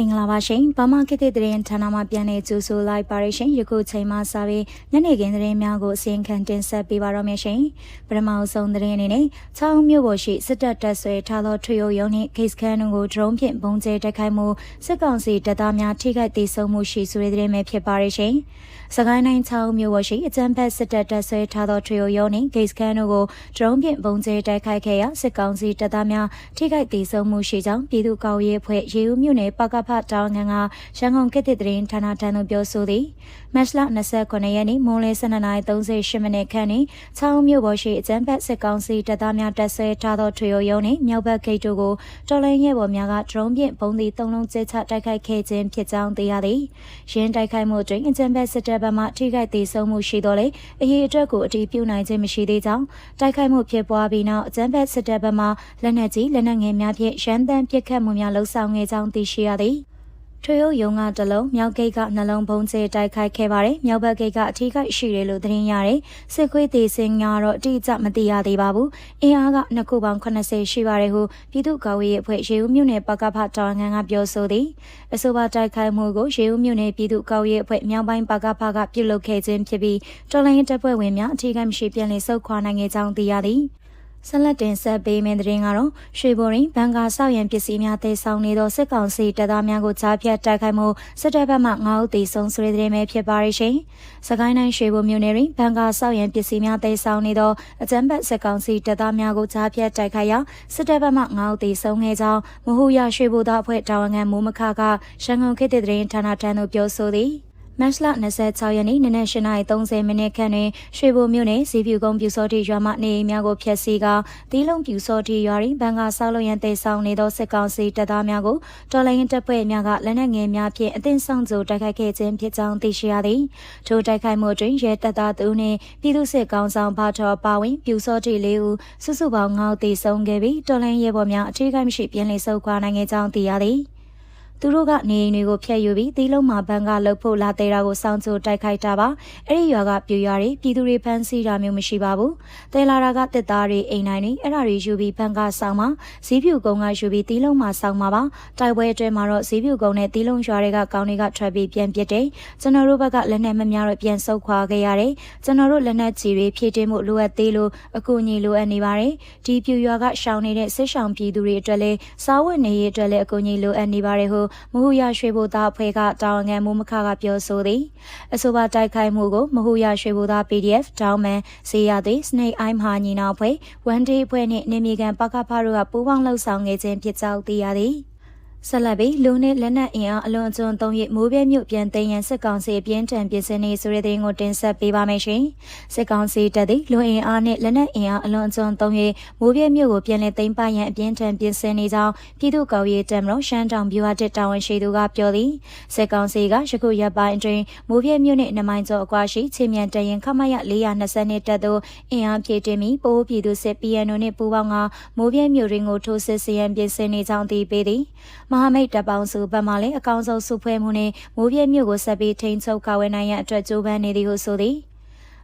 မင်္ဂလာပါရှင်ဗမာခေတ်သစ်သတင်းဌာနမှပြန်လည်ကြိုဆိုလိုက်ပါရရှင်ယခုချိန်မှစပြီးညနေခင်းသတင်းများကိုအစီရင်ခံတင်ဆက်ပေးပါတော့မယ်ရှင်ပထမအဆုံးသတင်းအနေနဲ့ချောင်းမြို့ပေါ်ရှိစစ်တပ်တပ်ဆွဲထားသောထွေယိုရုံနှင့်ဂိတ်စခန်းတို့ကိုဒရုန်းဖြင့်ပုံကျဲတိုက်ခိုက်မှုစစ်ကောင်စီတပ်သားများထိခိုက်ဒေဆုံးမှုရှိဆိုတဲ့သတင်းပဲဖြစ်ပါရရှင်စကိုင်းတိုင်းချောင်းမြို့ပေါ်ရှိအကြမ်းဖက်စစ်တပ်တပ်ဆွဲထားသောထွေယိုရုံနှင့်ဂိတ်စခန်းတို့ကိုဒရုန်းဖြင့်ပုံကျဲတိုက်ခိုက်ခဲ့ရာစစ်ကောင်စီတပ်သားများထိခိုက်ဒေဆုံးမှုရှိကြောင်းပြည်သူ့ကောက်ရေးအဖွဲ့ရေဦးမြို့နယ်ပကဖတောင်းငံကရန်ကုန်ခေတ်သစ်သတင်းဌာနထံသို့ပြောဆိုသည်မတ်လ29ရက်နေ့မွန်းလယ်12:38မိနစ်ခန့်တွင်ချောင်းမြို့ပေါ်ရှိအကြမ်းဖက်စစ်ကောင်စီတပ်သားများတပ်ဆွဲထားသောထွေရုံနှင့်မြောက်ဘက်ဂိတ်တို့ကိုတော်လိုင်းရဲဘော်များကဒရုန်းဖြင့်ပုံသီးသုံးလုံးကျဲချတိုက်ခိုက်ခဲ့ခြင်းဖြစ်ကြောင်းသိရသည်ရင်းတိုက်ခိုက်မှုတွင်အကြမ်းဖက်စစ်တပ်ဘက်မှထိခိုက်ဒေဆုံးမှုရှိသောလေအရေးအတွက်ကိုအတည်ပြုနိုင်ခြင်းမရှိသေးကြောင်းတိုက်ခိုက်မှုဖြစ်ပွားပြီးနောက်အကြမ်းဖက်စစ်တပ်ဘက်မှလက်နက်ကြီးလက်နက်ငယ်များဖြင့်ရန်တမ်းပစ်ခတ်မှုများလှုပ်ဆောင်ခဲ့ကြောင်းသိရှိရသည် ထွေရုံယုံကတလုံးမြောက်ဂိတ်ကနှလုံးပုံကျဲတိုက်ခိုက်ခဲ့ပါတယ်မြောက်ဘက်ဂိတ်ကအထီးကိရှိတယ်လို့သတင်းရတယ်စစ်ခွေးသေးစင်ကတော့အတိအကျမသိရသေးပါဘူးအင်အားကနှစ်ခုပေါင်း80ရှိပါတယ်ဟုပြည်သူ့ကာကွယ်ရေးအဖွဲ့ရေဦးမြို့နယ်ပကဖတောင်ငံကပြောဆိုသည်အဆိုပါတိုက်ခိုက်မှုကိုရေဦးမြို့နယ်ပြည်သူ့ကာကွယ်ရေးအဖွဲ့မြောက်ပိုင်းပကဖကပြုလုပ်ခဲ့ခြင်းဖြစ်ပြီးတော်လိုင်းတပ်ဖွဲ့ဝင်များအထီးကိမရှိပြန်လည်ဆုတ်ခွာနိုင်ခဲ့ကြောင်းသိရသည် ဆက်လက်တင်ဆက်ပေးမယ့်သတင်းကတော့ရွှေဘိုရင်ဘန်ကာဆောက်ရန်ပစ္စည်းများတည်ဆောင်နေသောစစ်ကောင်စီတပ်သားများကိုကြားဖြတ်တိုက်ခိုက်မှုစစ်တပ်ဘက်မှ9ဦးသေဆုံးဆိုတဲ့သတင်းပဲဖြစ်ပါရရှင်။စကိုင်းတိုင်းရွှေဘိုမြို့နယ်တွင်ဘန်ကာဆောက်ရန်ပစ္စည်းများတည်ဆောင်နေသောအကြမ်းဖက်စစ်ကောင်စီတပ်သားများကိုကြားဖြတ်တိုက်ခိုက်ရာစစ်တပ်ဘက်မှ9ဦးသေဆုံးခဲ့ကြောင်းမဟုရရွှေဘိုသားအဖွဲ့တာဝန်ခံမိုးမခကရန်ကုန်ခေတ်သစ်သတင်းဌာနထံသို့ပြောဆိုသည်။ မတ်လ26ရက်နေ့နနက်8:30မိနစ်ခန့်တွင်ရွှေဘိုမြို့နယ်စီပြူကုန်းပြူစောတိရွာမှနေအိမ်များကိုဖျက်ဆီးကာတီးလုံးပြူစောတိရွာတွင်ဘန်ကာဆောက်လုပ်ရန်တည်ဆောင်နေသောစစ်ကောင်စီတပ်သားများကိုတော်လိုင်းတပ်ဖွဲ့များကလက်နက်ငယ်များဖြင့်အသင်းဆောင်ကြိုတိုက်ခိုက်ခဲ့ခြင်းဖြစ်ကြောင်းသိရှိရသည်ထိုတိုက်ခိုက်မှုတွင်ရဲတပ်သားတို့နှင့်ပြည်သူ့စစ်ကောင်ဆောင်ဘာတော်ပါဝင်ပြူစောတိလေးဦးစုစုပေါင်း9ဦးသေဆုံးခဲ့ပြီးတော်လိုင်းရဲဘော်များအထူးကိမရှိပြန်လည်ဆုတ်ခွာနိုင်ခဲ့ကြောင်းသိရသည် သူတို့ကနေအိမ်တွေကိုဖျက်ယူပြီးသီးလုံးမှာဘန်ကလှုပ်ဖို့လာသေးတာကိုစောင့်ကြိုတိုက်ခိုက်တာပါအဲ့ဒီရွာကပြူရွာတွေပြည်သူတွေဖမ်းဆီးတာမျိုးမရှိပါဘူးတဲလာတာကတစ်သားတွေအိမ်တိုင်းတွေအဲ့ဒါတွေယူပြီးဘန်ကဆောင်မှာဇီးဖြူကုန်းကယူပြီးသီးလုံးမှာဆောင်မှာပါတိုက်ပွဲအတွင်းမှာတော့ဇီးဖြူကုန်းနဲ့သီးလုံးရွာတွေကကောင်းတွေကထွက်ပြီးပြန်ပစ်တယ်ကျွန်တော်တို့ဘက်ကလက်နက်မများတော့ပြန်ဆုတ်ခွာခဲ့ရတယ်ကျွန်တော်တို့လက်နက်ကြီးတွေဖြည့်တင်းမှုလိုအပ်သေးလို့အကူအညီလိုအပ်နေပါတယ်ဒီပြူရွာကရှောင်နေတဲ့စစ်ရှောင်ပြည်သူတွေအတွက်လည်းစားဝတ်နေရေးအတွက်လည်းအကူအညီလိုအပ်နေပါတယ်ဟုမဟုရရွှေဘိုသားအဖွဲ့ကတာဝန်ခံမိုးမခကပြောဆိုသည်အဆိုပါတိုက်ခိုက်မှုကိုမဟုရရွှေဘိုသား PDF တောင်းမန်စေရသည် Snake Eye မဟာညီနောင်အဖွဲ့ One Day အဖွဲ့နှင့်နေမြေကန်ပကဖတို့ကပူးပေါင်းလှုပ်ဆောင်ခဲ့ခြင်းဖြစ်ကြောင်းသိရသည် ဆက်လက်ပြီးလူနဲ့လက်နက်အင်အားအလွန်အကျွံသုံးရမိုးပြဲမြို့ပြန်သိမ်းရန်စစ်ကောင်စီအပြင်းထန်ပြင်ဆင်နေဆိုတဲ့သတင်းကိုတင်ဆက်ပေးပါမယ်ရှင်။စစ်ကောင်စီတပ်သည်လူအင်အားနဲ့လက်နက်အင်အားအလွန်အကျွံသုံးရမိုးပြဲမြို့ကိုပြန်လည်သိမ်းပိုက်ရန်အပြင်းထန်ပြင်ဆင်နေကြောင်းပြည်သူ့ကော်ရေးတမလို့ရှမ်းတောင်ဗျူဟာတစ်တာဝန်ရှိသူကပြောသည်။စစ်ကောင်စီကယခုရက်ပိုင်းအတွင်းမိုးပြဲမြို့နဲ့နမိုင်းကျော်အကွာရှိချင်းမြန်တရင်ခမရ420တက်သို့အင်အားဖြည့်တင်ပြီးပိုးပြည်သူစစ် PNO နဲ့ပူးပေါင်းကမိုးပြဲမြို့ရင်းကိုထိုးစစ်ဆင်ရန်ပြင်ဆင်နေကြောင်းသိပေးသည်။မဟာမိတ်တပ်ပေါင်းစုဘက်မှလည်းအကောင့်ဆုံးစုဖွဲ့မှုနဲ့မိုးပြဲမြို့ကိုဆက်ပြီးထိန်းချုပ်ကာဝယ်နိုင်ရန်အတွက်ကြိုးပမ်းနေသည်ဟုဆိုသည်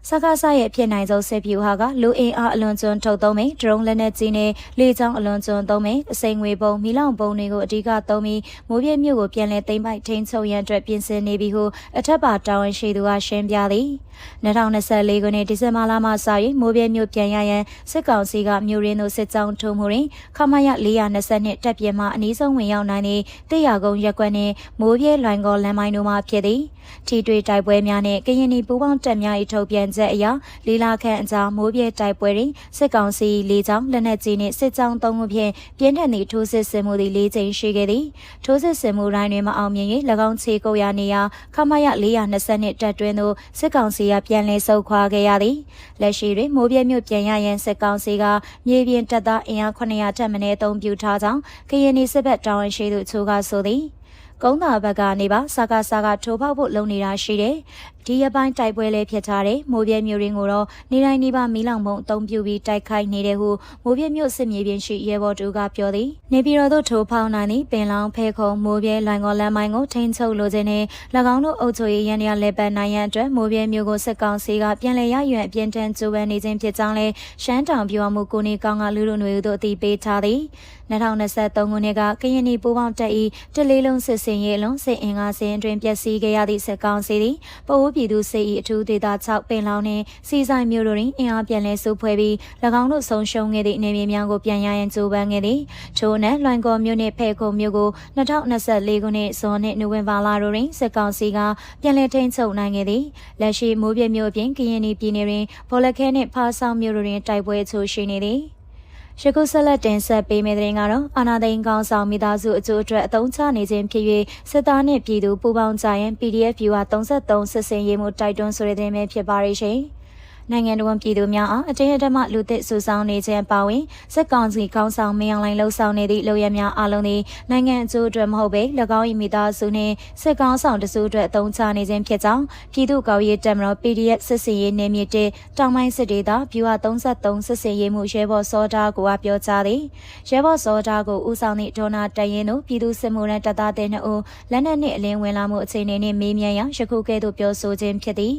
စကားဆရဲ့ဖြစ်နိုင်ဆုံးစစ်ဖြူဟာကလူအင်အားအလွန်ကျွန်းထုတ်သုံးမိဒရုန်းလက်နက်ကြီးနဲ့လေကြောင်းအလွန်ကျွန်းသုံးမိအစိမ်ငွေပုံမီလောင်ပုံတွေကိုအဓိကသုံးပြီးမိုးပြည့်မြို့ကိုပြန်လည်သိမ်းပိုက်ထိန်းချုပ်ရန်အတွက်ပြင်ဆင်နေပြီဟုအထက်ပါတာဝန်ရှိသူကရှင်းပြသည် 2024ခုနှစ်ဒီဇင်ဘာလမှစ၍မိုးပြည့်မြို့ပြန်ရရန်စစ်ကောင်စီကမြို့ရင်းသို့စစ်ကြောင်းထုံမှုတွင်ခမရ420တပ်ပြင်းမှအနည်းဆုံးဝင်ရောက်နိုင်သည့်တေရကုန်းရက်ကွက်နှင့်မိုးပြည့်လွိုင်ကောလမ်းမိုင်းတို့မှဖြစ်သည်ထီတွေတိုက်ပွဲများနှင့်ကရင်နီပူးပေါင်းတပ်များ၏ထုတ်ပြန်ချက်အရလီလာခန့်အကြောင်းမိုးပြဲတိုက်ပွဲတွင်စစ်ကောင်စီလေးချောင်းလက်နက်ကြီးနှင့်စစ်ကြောင်းသုံးခုဖြင့်ပြင်းထန်သည့်ထိုးစစ်ဆင်မှုသည်၄ကြိမ်ရှိခဲ့သည်ထိုးစစ်ဆင်မှုတိုင်းတွင်မအောင်မြင်၍၎င်းခြေကုပ်ရနေရာခမရ420နှင့်တပ်တွင်သို့စစ်ကောင်စီကပြန်လည်ဆုတ်ခွာခဲ့ရသည်လက်ရှိတွင်မိုးပြဲမြို့ပြန်ရရန်စစ်ကောင်စီကမြေပြင်တပ်သားအင်အား900ထက်မနည်းအုံပြုထားကြောင်းကရင်နီစစ်ဘက်တာဝန်ရှိသူချိုးကဆိုသည်ကုန်းသာဘက်ကနေပါစာကာစာကထိုးပေါက်ဖို့လုပ်နေတာရှိတယ် ဒီရပိုင်းတိုက်ပွဲလေးဖြစ်ထားတဲ့မိုးပြဲမျိုးရင်းကိုတော့နေတိုင်းနေပါမီးလောင်ပုံအုံပြုပြီးတိုက်ခိုက်နေတဲ့ဟုမိုးပြဲမျိုးစစ်မြေပြင်ရှိရဲဘော်တူကပြောသည်နေပြည်တော်သို့ထိုးဖောင်းနိုင်သည့်ပင်လောင်ဖဲခုံမိုးပြဲလွိုင်ကော်လမ်းမိုင်းကိုထိန်းချုပ်လိုခြင်းနဲ့၎င်းတို့အုပ်ချုပ်ရေးရန်ရလက်ပတ်နိုင်ရန်အတွက်မိုးပြဲမျိုးကိုစစ်ကောင်စီကပြန်လည်ရရွံ့အပြင်းထန်ကြိုးပမ်းနေခြင်းဖြစ်ကြောင်းလဲရှမ်းတောင်ပြောမှုကိုနေကောင်းကလူလူຫນွေတို့အသိပေးထားသည်2023ခုနှစ်ကကရင်နီပူးပေါင်းတပ်၏တလေးလုံးစစ်စင်ရေးလုံးစစ်အင်အားစင်အတွင်ပျက်စီးခဲ့ရသည့်စစ်ကောင်စီသည်ပအိုးပြည်သူစစ်၏အထူးဒေသ6ပင်လောင်းနှင့်စီဆိုင်မျိုးတို့တွင်အင်အားပြန်လည်စုဖွဲ့ပြီး၎င်းတို့ဆုံးရှုံးခဲ့သည့်နေမြေများကိုပြန်ရရန်ကြိုးပမ်းခဲ့သည်ထို့နက်လွိုင်ကော်မြို့နှင့်ဖဲခုံမြို့ကို2024ခုနှစ်ဇွန်နှင့်နိုဝင်ဘာလတို့တွင်စစ်ကောင်စီကပြန်လည်ထိန်းချုပ်နိုင်ခဲ့သည်လက်ရှိမိုးပြမြို့အပြင်ကရင်နီပြည်နယ်တွင်ဘောလခဲနှင့်ဖားဆောင်မြို့တို့တွင်တိုက်ပွဲချိုးရှိနေသည် ရခုဆက်လက်တင်ဆက်ပေးမယ့်တဲ့ရင်ကတော့အာနာသိန်းကောင်းဆောင်မိသားစုအကျိုးအတွက်အသုံးချနေခြင်းဖြစ်၍စစ်သားနှင့်ပြည်သူပူးပေါင်းကြရန် PDF viewer 33စစ်စင်ရေးမှုတိုက်တွန်းဆိုတဲ့တဲ့ပဲဖြစ်ပါရဲ့ရှင်။ နိုင်ငံတော်ပြည်သူများအားအတင်းအဓမ္မလူသစ်စုဆောင်းနေခြင်းပါဝင်စက်ကောင်စီကောင်းဆောင်မင်းအောင်လှိုင်လှုပ်ဆောင်နေသည့်လုပ်ရများအလုံးသည်နိုင်ငံအကျိုးအတွက်မဟုတ်ဘဲ၎င်း၏မိသားစုနှင့်စက်ကောင်ဆောင်တစုအတွက်အသုံးချနေခြင်းဖြစ်ကြောင်းပြည်သူ့ကော်ရေးတက်မတော် PDF စစ်စင်ရေးနေမြစ်တဲ့တောင်ပိုင်းစစ်ဒေသဗျူဟာ33စစ်စင်ရေးမှုရဲဘော်စောတာကိုပြောကြားသည်ရဲဘော်စောတာကိုဦးဆောင်သည့်ဒေါနာတရင်တို့ပြည်သူစစ်မှုရန်တပ်သားတဲ့နှစ်ဦးလက်နက်နှင့်အလင်းဝင်လာမှုအခြေအနေနှင့်မေးမြန်းရာယခုကဲ့သို့ပြောဆိုခြင်းဖြစ်သည်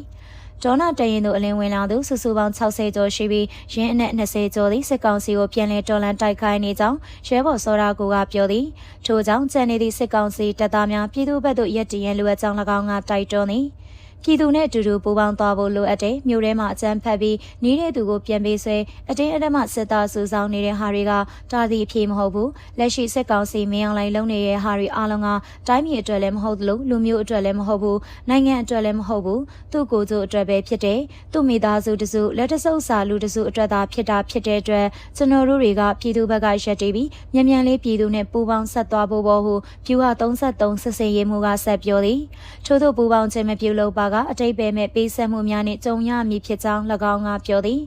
ဒေါနာတရင်တို့အလင်းဝင်လာသူစုစုပေါင်း60ကျော်ရှိပြီးရင်းအနက်20ကျော်သည့်စစ်ကောင်စီကိုပြန်လည်တော်လှန်တိုက်ခိုက်နေကြောင်းရဲဘော်စောရာကိုကပြောသည်ထို့ကြောင့်ကျန်နေသည့်စစ်ကောင်စီတပ်သားများပြည်သူ့ဘက်သို့ရက်တည်ရန်လိုအပ်ကြောင်း၎င်းကတိုက်တွန်းသည် ပြည်သူနဲ့အတူတူပူးပေါင်းသွားဖို့လိုအပ်တယ်မြို့ထဲမှာအကြမ်းဖက်ပြီးနီးတဲ့သူကိုပြန်ပေးဆွဲအတင်းအဓမ္မစစ်သားစုဆောင်နေတဲ့ဟာတွေကတာသည့်အဖြစ်မဟုတ်ဘူးလက်ရှိစစ်ကောင်စီမင်းအောင်လှိုင်လုံးနေတဲ့ဟာတွေအားလုံးကတိုင်းပြည်အတွက်လည်းမဟုတ်သလိုလူမျိုးအတွက်လည်းမဟုတ်ဘူးနိုင်ငံအတွက်လည်းမဟုတ်ဘူးသူ့ကိုယ်ကျိုးအတွက်ပဲဖြစ်တယ်သူ့မိသားစုတစုလက်တဆုပ်စာလူတစုအတွက်သာဖြစ်တာဖြစ်တဲ့အတွက်ကျွန်တော်တို့တွေကပြည်သူဘက်ကရက်တီးပြီးမြန်မြန်လေးပြည်သူနဲ့ပူးပေါင်းဆက်သွားဖို့ပေါ်ဟုဖြူဟာ33စစ်စင်ရေးမှုကဆက်ပြောသည်ထို့သောပူးပေါင်းခြင်းမပြုလုပ်ပါကအတိတ်ပဲမဲ့ပေးဆက်မှုများနှင့်ကြုံရမည်ဖြစ်ကြောင်း၎င်းကပြောသည်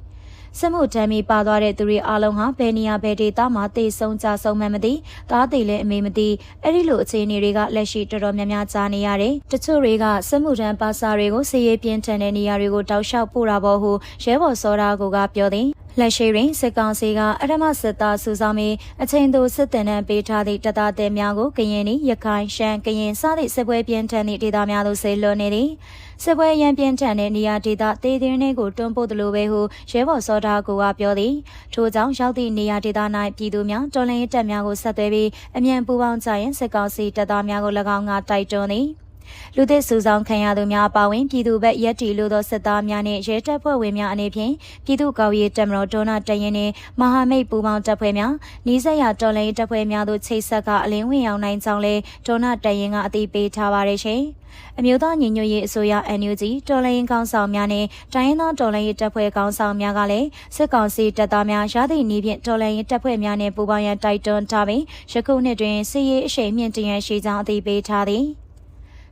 စစ်မှုထမ်းပြီးပါသွားတဲ့သူတွေအားလုံးဟာဘယ်နေရာဘယ်ဒေသမှာတေဆုံးကြဆုံးမှမသိတားသေးလည်းအမေမသိအဲ့ဒီလိုအခြေအနေတွေကလက်ရှိတော်တော်များများကြားနေရတယ်တချို့တွေကစစ်မှုထမ်းပါစာတွေကိုစီရေးပြင်းထန်တဲ့နေရာတွေကိုတောက်လျှောက်ပို့တာပေါ့ဟုရဲဘော်စောတာကိုကပြောသည် လက်ရှိတွင်စစ်ကောင်စီကအရမစစ်သားစုဆောင်ပြီးအချိန်သို့စစ်တင်နှံပေးထားသည့်တပ်သားတဲများကိုကရင်နီရခိုင်ရှမ်းကရင်စသည့်စစ်ပွဲပြင်းထန်သည့်ဒေသများသို့ဆေလွှတ်နေသည်စစ်ပွဲရန်ပြင်းထန်တဲ့နေရာဒေသတေးသေးနှင်းကိုတွန်းပို့သလိုပဲဟုရဲဘော်စောတာကိုကပြောသည်ထို့ကြောင့်ရောက်သည့်နေရာဒေသ၌ပြည်သူများတော်လှန်ရေးတပ်များကိုဆက်သွယ်ပြီးအမြန်ပူးပေါင်းကြရင်စစ်ကောင်စီတပ်သားများကို၎င်းကတိုက်တွန်းသည် လူသစ်စုဆောင်ခံရသူများအပါဝင်ပြည်သူ့ဘက်ရက်တီလို့သောစစ်သားများနှင့်ရဲတပ်ဖွဲ့ဝင်များအနေဖြင့်ပြည်သူ့ကော်ရေးတမတော်ဒေါနာတရင်နှင့်မဟာမိတ်ပူပေါင်းတပ်ဖွဲ့များနီးစပ်ရာတော်လှန်ရေးတပ်ဖွဲ့များတို့ချိတ်ဆက်ကအလင်းဝင်ရောက်နိုင်ကြောင်းလဲဒေါနာတရင်ကအသိပေးထားပါတယ်ရှင်။အမျိုးသားညီညွတ်ရေးအစိုးရ NUG တော်လှန်ရေးကောင်ဆောင်များနဲ့တိုင်းရင်းသားတော်လှန်ရေးတပ်ဖွဲ့ကောင်ဆောင်များကလည်းစစ်ကောင်စီတပ်သားများရသည့်နည်းဖြင့်တော်လှန်ရေးတပ်ဖွဲ့များနဲ့ပူးပေါင်းရန်တိုက်တွန်းထားပြီးယခုနှစ်တွင်စစ်ရေးအရှိန်မြင့်တင်ရရှိကြောင်းအသိပေးထားသည်။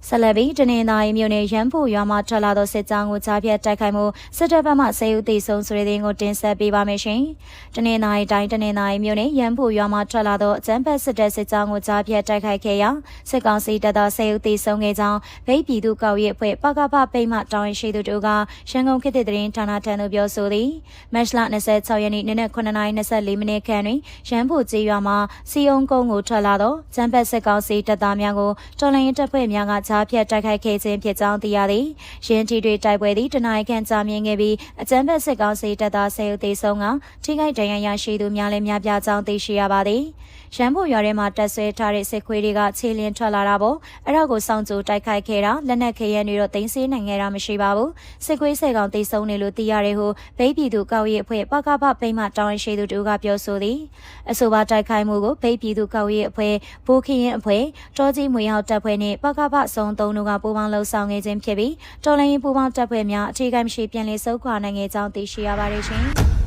ဆက်လက်ပြီးတနင်္သာရီမြို့နယ်ရန်ဖို့ရွာမှာထွက်လာသောစစ်ကြောင်းကိုကြားဖြတ်တိုက်ခိုက်မှုစစ်တပ်ဘက်မှဆဲယူသိဆုံးဆိုတဲ့တဲ့ကိုတင်ဆက်ပေးပါမယ်ရှင်။တနင်္သာရီတိုင်းတနင်္သာရီမြို့နယ်ရန်ဖို့ရွာမှာထွက်လာသောအကြမ်းဖက်စစ်တပ်စစ်ကြောင်းကိုကြားဖြတ်တိုက်ခိုက်ခဲ့ရာစစ်ကောင်စီတပ်သားဆဲယူသိဆုံးခဲ့ကြောင်းဗိတ်ပြည်သူကောက်ရေးအဖွဲ့ပကပပိမှတောင်းရင်ရှိသူတို့ကရန်ကုန်ခေတ်သစ်သတင်းဌာနထံသို့ပြောဆိုသည်။မတ်လ26ရက်နေ့နနက်9:24မိနစ်ခန့်တွင်ရန်ဖို့ကျေးရွာမှာစီယုံကုန်းကိုထွက်လာသောကျန်းဖက်စစ်ကောင်စီတပ်သားများကိုတော်လှန်ရေးတပ်ဖွဲ့များကကြားဖြတ်တိုက်ခိုက်ခဲ့ခြင်းဖြစ်ကြောင်းသိရသည်။ရင်းထီတွေတိုက်ပွဲသည်တနင်္ဂနွေခန့်ကြာမြင့်ခဲ့ပြီးအကြမ်းဖက်စစ်ကောင်စီတပ်သားဆယ်ဦးသေဆုံးကထိခိုက်ဒဏ်ရာရရှိသူများလည်းများပြားကြောင်းသိရှိရပါသည်။ရန်ဖို့ရွာထဲမှာတက်ဆွဲထားတဲ့စစ်ခွေးတွေကခြေလင်းထွက်လာတာပေါ့အဲ့ဒါကိုစောင့်ကြိုတိုက်ခိုက်ခဲ့တာလက်နက်ခဲယမ်းတွေတော့တင်စေးနိုင်ခဲ့တာမရှိပါဘူးစစ်ခွေးဆယ်ကောင်တိတ်ဆုံးနေလို့သိရတယ်ဟုဗိတ်ပြည်သူကောက်ရေးအဖွဲ့ပကပပိမှတောင်းရှိသူတို့ကပြောဆိုသည်အဆိုပါတိုက်ခိုက်မှုကိုဗိတ်ပြည်သူကောက်ရေးအဖွဲ့ဘိုးခရင်အဖွဲ့တောကြီးမွေဟောက်တပ်ဖွဲ့နှင့်ပကပစုံသုံးတို့ကပူးပေါင်းလှုပ်ဆောင်ခဲ့ခြင်းဖြစ်ပြီးတော်လိုင်းပူးပေါင်းတပ်ဖွဲ့များအထူးကမရှိပြန်လည်ဆုတ်ခွာနိုင်ခဲ့ကြောင်းသိရှိရပါတယ်ရှင်